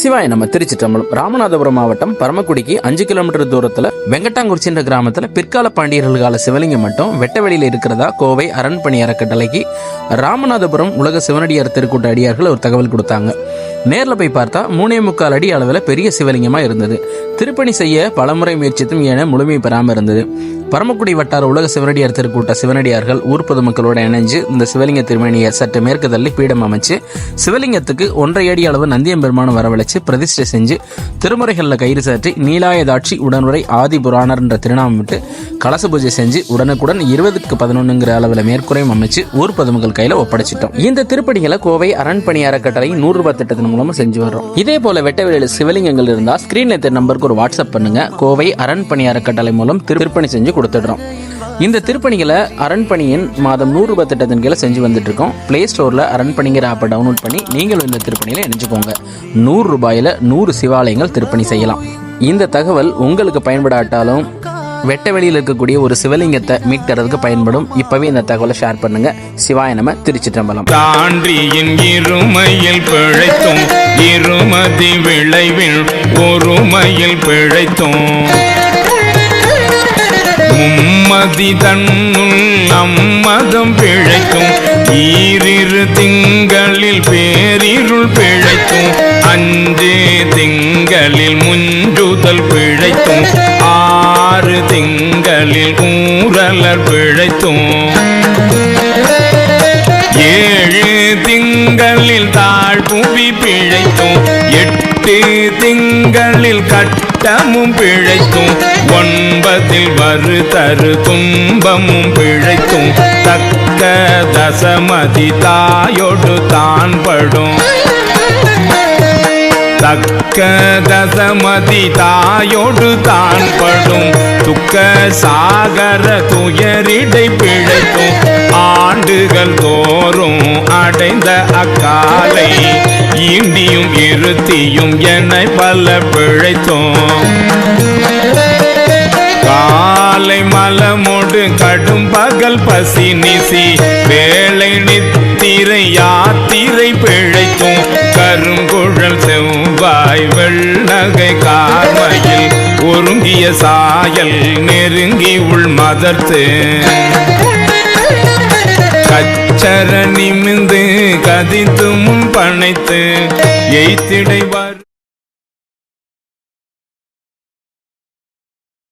சிவாய் நம்ம திருச்சிற்றம்பலம் ராமநாதபுரம் மாவட்டம் பரமக்குடிக்கு அஞ்சு கிலோமீட்டர் தூரத்துல வெங்கட்டாங்குறிச்சின்ற கிராமத்துல பிற்கால பாண்டியர்கள் கால சிவலிங்கம் மட்டும் வெட்டவெளியில இருக்கிறதா கோவை அரண்பணி அறக்கட்டளைக்கு ராமநாதபுரம் உலக சிவனடியார் திருக்கூட்ட அடியார்கள் ஒரு தகவல் கொடுத்தாங்க. நேரில் போய் பார்த்தா மூணே முக்கால் அடி அளவில் பெரிய சிவலிங்கமாக இருந்தது. திருப்பணி செய்ய பலமுறை முயற்சித்தும் என முழுமை பெறாமல் இருந்தது. பரமக்குடி வட்டார உலக சிவனடியார் திருக்கூட்ட சிவனடியார்கள் ஊர் பொதுமக்களோடு இணைஞ்சு இந்த சிவலிங்க திருமணியை சற்று மேற்கு தள்ளி பீடம் அமைச்சு சிவலிங்கத்துக்கு ஒன்றரை அடி அளவு நந்தியம்பெருமானம் வரவழைச்சு பிரதிஷ்டை செஞ்சு திருமுறைகளில் கயிறு சாற்றி நீலாயதாட்சி உடனுரை ஆதி புராணர் என்ற திருநாமம் விட்டு கலச பூஜை செஞ்சு உடனுக்குடன் இருபதுக்கு பதினொன்னுங்கிற அளவில் மேற்குறையும் அமைச்சு ஊர் பொதுமக்கள் கையில் ஒப்படைச்சிட்டோம். இந்த திருப்பணிகளை கோவை அரண்பணி அறக்கட்டளை நூறு ரூபாய் திட்டத்தின் மூலமா செஞ்சு வர்றோம். இதே போல வெட்டவெளியில் சிவலிங்கங்கள் இருந்தா ஸ்கிரீன்ல தெரிய நம்பருக்கு ஒரு வாட்ஸ்அப் பண்ணுங்க. கோவை அரண்பணி அறக்கட்டளை மூலம் திருப்பணி செஞ்சு கொடுத்துடுறோம். இந்த திருப்பணிகளை அரண்பணியின் மாதம் நூறு ரூபாய் திட்டத்தின் கீழே செஞ்சு வந்துட்டு இருக்கோம் பிளே ஸ்டோர்ல அரண்பணிங்கிற ஆப்பை டவுன்லோட் பண்ணி நீங்களும் இந்த திருப்பணியில இணைஞ்சுக்கோங்க. நூறு ரூபாயில நூறு சிவாலயங்கள் திருப்பணி செய்யலாம். இந்த தகவல் உங்களுக்கு பயன்படாட்டாலும் வெட்ட வெளியில் இருக்கக்கூடிய ஒரு சிவலிங்கத்தை மீட்கிறதுக்கு பயன்படும். இப்பவே இந்த தகவலை ஷேர் பண்ணுங்க. சிவாய திருச்சி திருச்சிற்றம்பலம். தாண்டியின் இருமையில் பிழைத்தோம் இருமதி விளைவில் ஒருமையில் பிழைத்தோம். மும்மதி தன்னுள் அம்மதம் பிழைக்கும் ஈரிரு திங்களில் பேரிருள் பிழைக்கும் அஞ்சே திங்களில் முன் ஆறு திங்களில் ஊரலர் பிழைத்தும். ஏழு திங்களில் தாழ் புவி பிழைத்தும். எட்டு திங்களில் கட்டமும் பிழைத்தும். ஒன்பதில் வரு தரு துன்பமும் பிழைத்தும். தக்க தசமதி தாயோடு தான் படும் தக்க தசமதி தாயோடு தான் படும். துக்க சாகர துயரிடை பிழைக்கும் ஆண்டுகள் தோறும் அடைந்த அக்காலை ஈண்டியும் இருத்தியும் என்னை பல பிழைத்தோம். காலை மலமோடு கடும் பகல் பசி நிசி வேலை நித்திரை யாத்திரை பிழை ஒருங்கிய சாயல் நெருங்கி உள் மதர்த்து. கச்சர நிமிந்து கதித்து முன் பனைத்து எய்த்திடைவார்